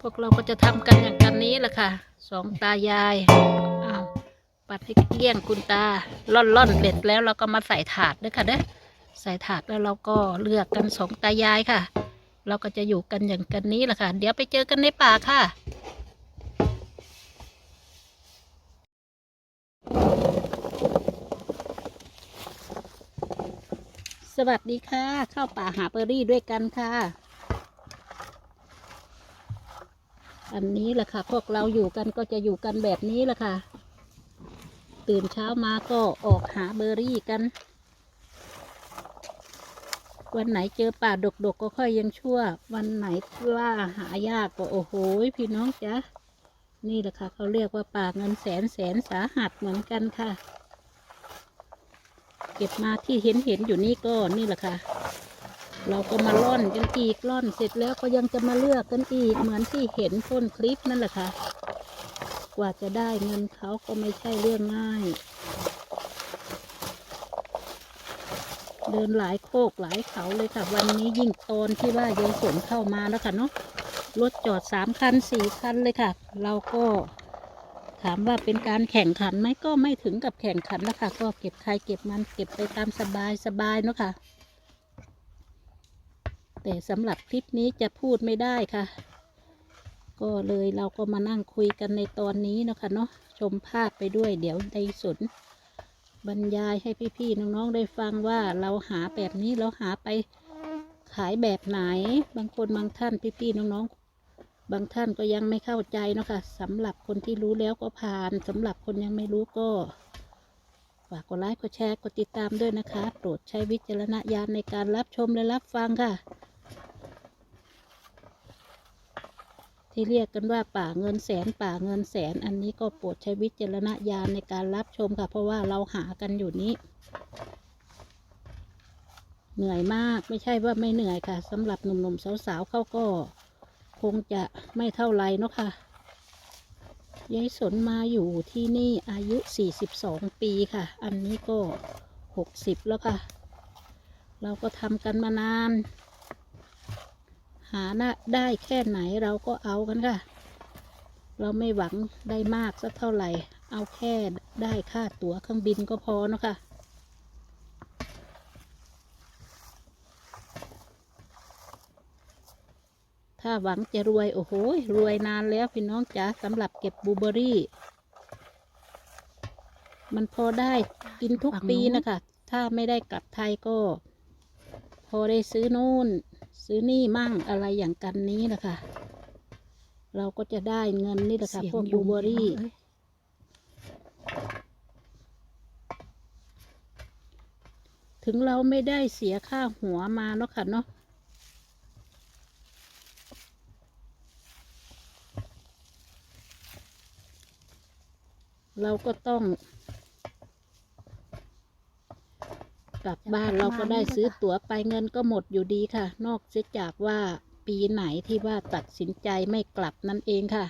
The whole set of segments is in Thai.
พวกเราก็จะทำกันอย่างกันนี้แหละค่ะ สองตายายอ้าวปัดให้เกลี้ยงคุณตาล่อนล่อนๆเด็ดแล้วเราก็มาใส่ถาดด้วยค่ะเด้อใส่ถาดแล้วเราก็เลือกกันสองตายายค่ะ เราก็จะอยู่กันอย่างกันนี้แหละค่ะ เดี๋ยวไปเจอกันในป่าค่ะสวัสดีค่ะ เข้าป่าหาเบอร์รี่ด้วยกันค่ะ อันนี้แหละค่ะ พวกเราอยู่กันก็จะอยู่กันแบบนี้แหละค่ะ ตื่นเช้ามาก็ออกหาเบอร์รี่กัน วันไหนเจอป่าดกๆก็ค่อยยังชั่ว วันไหนว่าหายากก็โอ้โหพี่น้องจ๊ะนี่แหละค่ะ เขาเรียกว่าป่าเงินแสนแสนสาหัสเหมือนกันค่ะ เก็บมาที่เห็นเห็นอยู่นี่ก็นี่แหละค่ะ เราก็มาล่อนกันอีกล่อนเสร็จแล้วก็ยังจะมาเลือกกันอีกเหมือนที่เห็นต้นคลิปนั่นแหละค่ะ กว่าจะได้เงินเขาก็ไม่ใช่เรื่องง่าย เดินหลายโคกหลายเขาเลยค่ะ วันนี้ยิ่งตอนที่ว่ายายฝนเข้ามาแล้วค่ะเนาะรถจอดสามคันสี่คันเลยค่ะ เราก็ถามว่าเป็นการแข่งขันไหมก็ไม่ถึงกับแข่งขันนะคะก็เก็บใครเก็บมันเก็บไปตามสบายสบายเนาะค่ะ แต่สำหรับคลิปนี้จะพูดไม่ได้ค่ะ ก็เลยเราก็มานั่งคุยกันในตอนนี้นะคะเนาะชมภาพไปด้วยเดี๋ยวในสนบรรยายให้พี่ๆน้องๆได้ฟังว่าเราหาแบบนี้เราหาไปขายแบบไหน บางคนบางท่านพี่ๆน้องๆ บางท่านก็ยังไม่เข้าใจเนาะค่ะสำหรับคนที่รู้แล้วก็ผ่านสำหรับคนยังไม่รู้ก็ฝากกดไลค์กดแชร์กดติดตามด้วยนะคะ โปรดใช้วิจารณญาณในการรับชมและรับฟังค่ะ ที่เรียกกันว่าป่าเงินแสนป่าเงินแสน อันนี้ก็โปรดใช้วิจารณญาณในการรับชมค่ะ เพราะว่าเราหากันอยู่นี้ เหนื่อยมากไม่ใช่ว่าไม่เหนื่อยค่ะสำหรับหนุ่มๆสาวๆเขาก็คงจะไม่เท่าไรเนาะค่ะยายสนมาอยู่ที่นี่อายุ 42 ปีค่ะ อันนี้ก็ 60 แล้วค่ะ เราก็ทำกันมานาน หานะได้แค่ไหนเราก็เอากันค่ะ เราไม่หวังได้มากสักเท่าไหร่ เอาแค่ได้ค่าตั๋วเครื่องบินก็พอเนาะค่ะถ้าหวังจะรวย โอ้โห รวยนานแล้วพี่น้องจ๋าสำหรับเก็บบูเบอรี่ มันพอได้กินทุกปีนะคะ ถ้าไม่ได้กลับไทยก็ พอได้ซื้อนู่น ซื้อนี่มั่งอะไรอย่างกันนี้นะคะเราก็จะได้เงินนี่แหละค่ะเสียงพวกบยุลูงเบอรี่เอ้ยถึงเราไม่ได้เสียค่าหัวมาเนาะค่ะเนาะเราก็ต้อง กลับบ้านเราก็ได้ซื้อตั๋วไปเงินก็หมดอยู่ดีค่ะ นอกเสียจากว่าปีไหนที่ว่าตัดสินใจไม่กลับนั่นเองค่ะ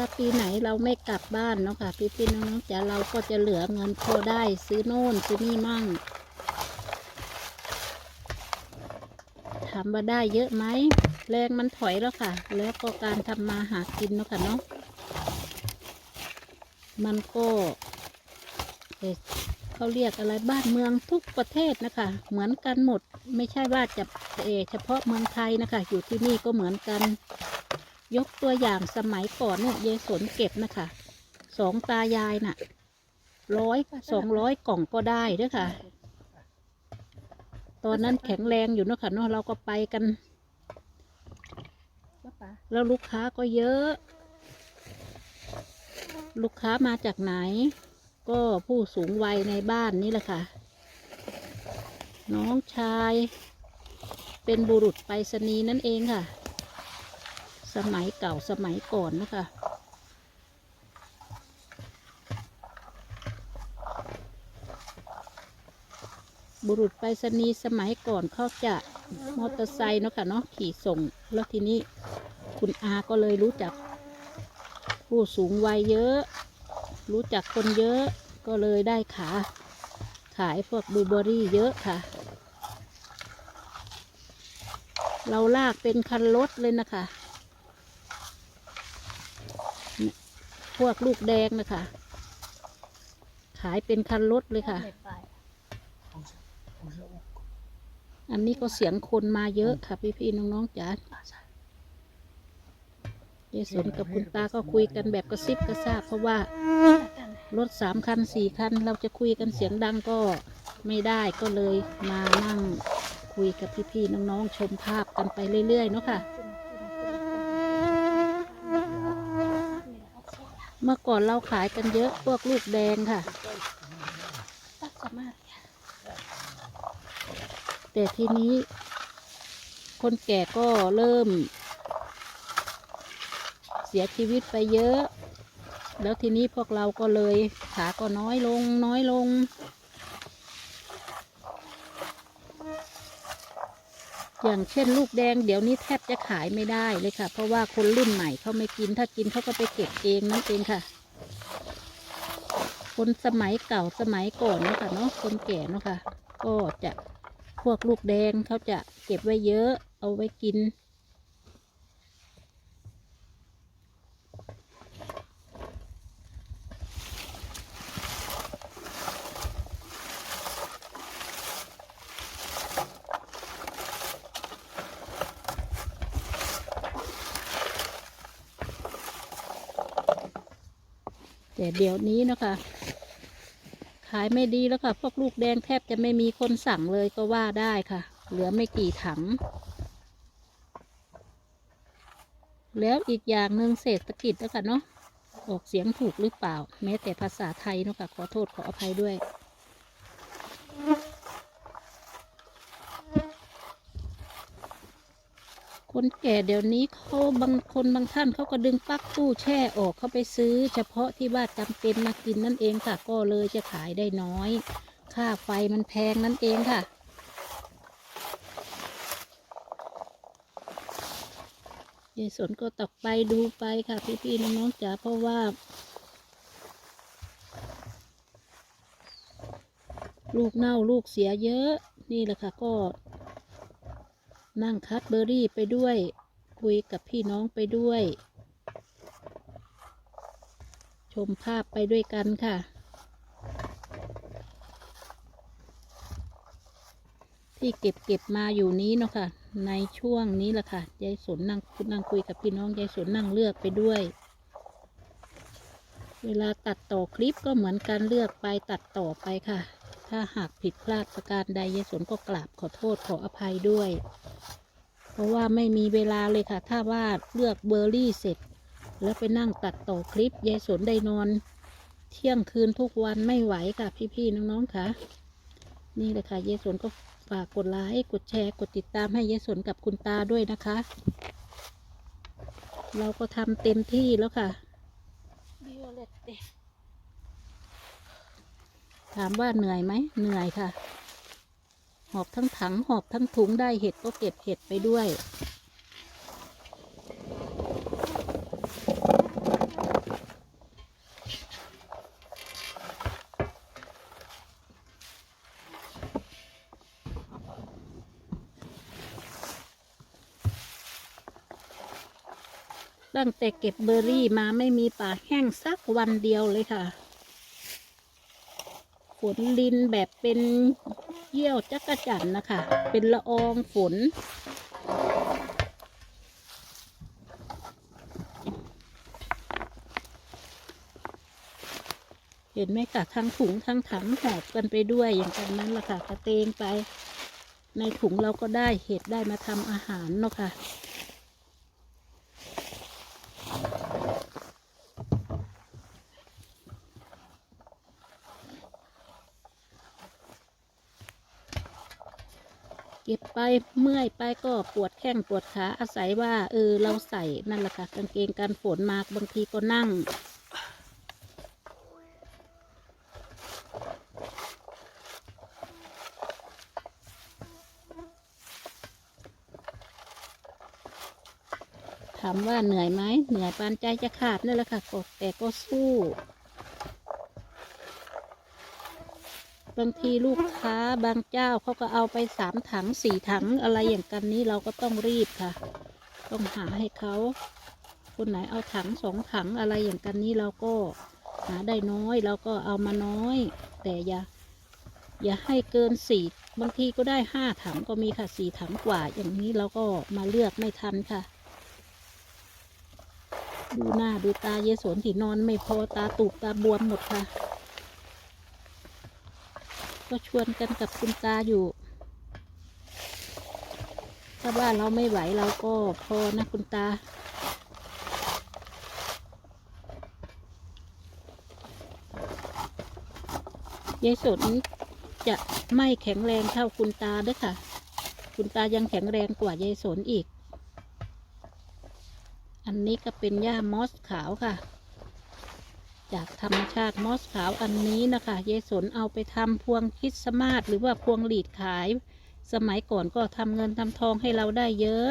ถ้าปีไหนเราไม่กลับบ้านเนาะค่ะ พี่พี่ๆน้องๆจะเราก็จะเหลือเงินพอได้ซื้อโน่นซื้อนี่มั่งถามว่าได้เยอะไหมแรงมันถอยแล้วค่ะ แล้วก็การทำมาหากินเนาะค่ะเนาะมันก็เเขาเรียกอะไรบ้านเมืองทุกประเทศนะคะ เหมือนกันหมดไม่ใช่ว่าจะเฉพาะเมืองไทยนะคะ อยู่ที่นี่ก็เหมือนกัน ยกตัวอย่างสมัยก่อนเนี่ยยายสนเก็บนะคะสองตายายน่ะร้อยสองร้อยกล่องก็ได้เด้วยค่ะ ตอนนั้นแข็งแรงอยู่เนะค่ะเนาะเราก็ไปกัน แล้วลูกค้าก็เยอะ ลูกค้ามาจากไหน ก็ผู้สูงวัยในบ้านนี่แหละค่ะ น้องชาย เป็นบุรุษไปรษณีย์นั่นเองค่ะ สมัยเก่าสมัยก่อนนะคะ บุรุษไปรษณีย์สมัยก่อนเขาจะมอเตอร์ไซค์เนาะค่ะเนาะขี่ส่ง แล้วทีนี้คุณอาก็เลยรู้จัก ผู้สูงวัยเยอะ รู้จักคนเยอะก็เลยได้ขาขายพวกบูเบอรี่เยอะค่ะ เราลากเป็นคันรถเลยนะคะ พวกลูกแดงนะคะ ขายเป็นคันรถเลยค่ะ อันนี้ก็เสียงคนมาเยอะค่ะ พี่ๆน้องๆจ๋าเยสนกับคุณตาก็คุยกันแบบกระซิบกระซาบเพราะว่า รถสามคันสี่คัน เราจะคุยกันเสียงดังก็ไม่ได้ก็เลยมานั่งคุยกับพี่ๆน้องๆชมภาพกันไปเรื่อยๆเนาะค่ะ เมื่อก่อนเราขายกันเยอะพวกลูกแดงค่ะแต่ทีนี้ คนแก่ก็เริ่ม เสียชีวิตไปเยอะ แล้วทีนี้พวกเราก็เลยขาก็น้อยลงน้อยลง อย่างเช่นลูกแดงเดี๋ยวนี้แทบจะขายไม่ได้เลยค่ะ เพราะว่าคนรุ่นใหม่เขาไม่กิน ถ้ากินเขาก็ไปเก็บเองนั่นเองค่ะ คนสมัยเก่าสมัยก่อนเนาะค่ะเนาะคนแก่เนาะค่ะ ก็จะพวกลูกแดงเขาจะเก็บไว้เยอะ เอาไว้กิน แต่เดี๋ยวนี้นะคะ ขายไม่ดีแล้วค่ะ พวกลูกแดงแทบจะไม่มีคนสั่งเลยก็ว่าได้ค่ะ เหลือไม่กี่ถัง แล้วอีกอย่างหนึ่งเศรษฐกิจแล้วคะเนาะออกเสียงถูกหรือเปล่า แม้แต่ภาษาไทยนะคะขอโทษขออภัยด้วย คนแก่เดี๋ยวนี้เขาบางคนบางท่านเขาก็ดึงปลั๊กตู้แช่ออกเขาไปซื้อ เฉพาะที่ว่าจำเป็นมากินนั่นเองค่ะ ก็เลยจะขายได้น้อย ค่าไฟมันแพงนั่นเองค่ะยายสนก็ตอกไปดูไปค่ะ พี่ๆน้องๆจ๋าเพราะว่า ลูกเน่าลูกเสียเยอะ นี่แหละค่ะก็ นั่งคัดเบอร์รี่ไปด้วย คุยกับพี่น้องไปด้วย ชมภาพไปด้วยกันค่ะ ที่เก็บเก็บมาอยู่นี้เนาะค่ะ ในช่วงนี้แหละค่ะยายสนนั่งนั่งคุยกับพี่น้องยายสนนั่งเลือกไปด้วย เวลาตัดต่อคลิปก็เหมือนการเลือกไปตัดต่อไปค่ะ ถ้าหากผิดพลาดประการใดยายสนก็กราบขอโทษขออภัยด้วย เพราะว่าไม่มีเวลาเลยค่ะ ถ้าว่าเลือกเบอร์รี่เสร็จ แล้วไปนั่งตัดต่อคลิปยายสนได้นอน เที่ยงคืนทุกวันไม่ไหวค่ะพี่ๆน้องๆค่ะ นี่เลยค่ะยายสนก็ฝากกดไลค์กดแชร์กดติดตามให้ยายสนกับคุณตาด้วยนะคะ เราก็ทำเต็มที่แล้วค่ะ ถามว่าเหนื่อยไหมเหนื่อยค่ะ หอบทั้งถังหอบทั้งถุงได้เห็ดก็เก็บเห็ดไปด้วยตั้งแต่เก็บเบอร์รี่มาไม่มีป่าแห้งสักวันเดียวเลยค่ะ ฝนลินแบบเป็นเยี่ยวจักระจันนะคะ เป็นละอองฝน เห็นไหมคะทั้งถุงทั้งถังหอบกันไปด้วยอย่างกันนั้นละค่ะกระเตงไป ในถุงเราก็ได้เห็ดได้มาทำอาหารเนาะค่ะ เก็บไปเมื่อยไปก็ปวดแข้งปวดขาอาศัยว่า เออ เราใส่นั่นแหละค่ะกางเกงกันฝนมาบางทีก็นั่ง ถามว่าเหนื่อยไหมเหนื่อยปานใจจะขาดนั่นแหละค่ะกแต่ก็สู้ บางทีลูกค้าบางเจ้าเขาก็เอาไปสามถังสี่ถังอะไรอย่างกันนี้เราก็ต้องรีบค่ะ ต้องหาให้เขาคนไหนเอาถังสองถังอะไรอย่างกันนี้เราก็หาได้น้อยเราก็เอามาน้อย แต่อย่าอย่าให้เกินสี่บางทีก็ได้ห้าถังก็มีค่ะสี่ถังกว่าอย่างนี้เราก็มาเลือกไม่ทันค่ะ ดูหน้าดูตาเยสนที่นอนไม่พอตาตูบตาบวมหมดค่ะ ก็ชวนกันกับคุณตาอยู่ ถ้าว่าเราไม่ไหวเราก็พอนะคุณตา ยายสนจะไม่แข็งแรงเท่าคุณตาเด้วยค่ะ คุณตายังแข็งแรงกว่ายายสนอีก อันนี้ก็เป็นหญ้ามอสขาวค่ะ จากธรรมชาติมอสขาวอันนี้นะคะยายสนเอาไปทำพวงคิดสต์มาสหรือว่าพวงหลีดขาย สมัยก่อนก็ทำเงินทำทองให้เราได้เยอะ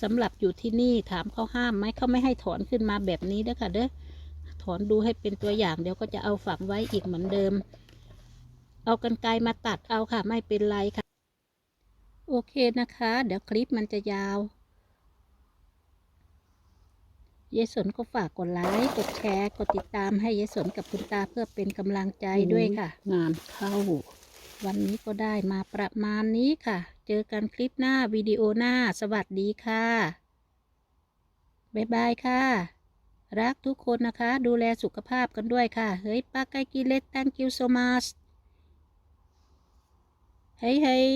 สำหรับอยู่ที่นี่ถามเขาห้ามไหมเขาไม่ให้ถอนขึ้นมาแบบนี้เด้อค่ะเด้อถอนดูให้เป็นตัวอย่างเดี๋ยวก็จะเอาฝังไว้อีกเหมือนเดิม เอากันไกรมาตัดเอาค่ะไม่เป็นไรค่ะ โอเคนะคะ เดี๋ยวคลิปมันจะยาว ยายสนก็ฝากกดไลค์ กดแชร์ กดติดตามให้เยายสนกับคุณตาเพื่อเป็นกำลังใจด้วยค่ะ งานเข้า วันนี้ก็ได้มาประมาณนี้ค่ะ เจอกันคลิปหน้าวิดีโอหน้า สวัสดีค่ะ บ๊ายบายค่ะ รักทุกคนนะคะ ดูแลสุขภาพกันด้วยค่ะ เฮ้ยป้าไก่กิเลส thank you so much เฮ้ยเฮ้ย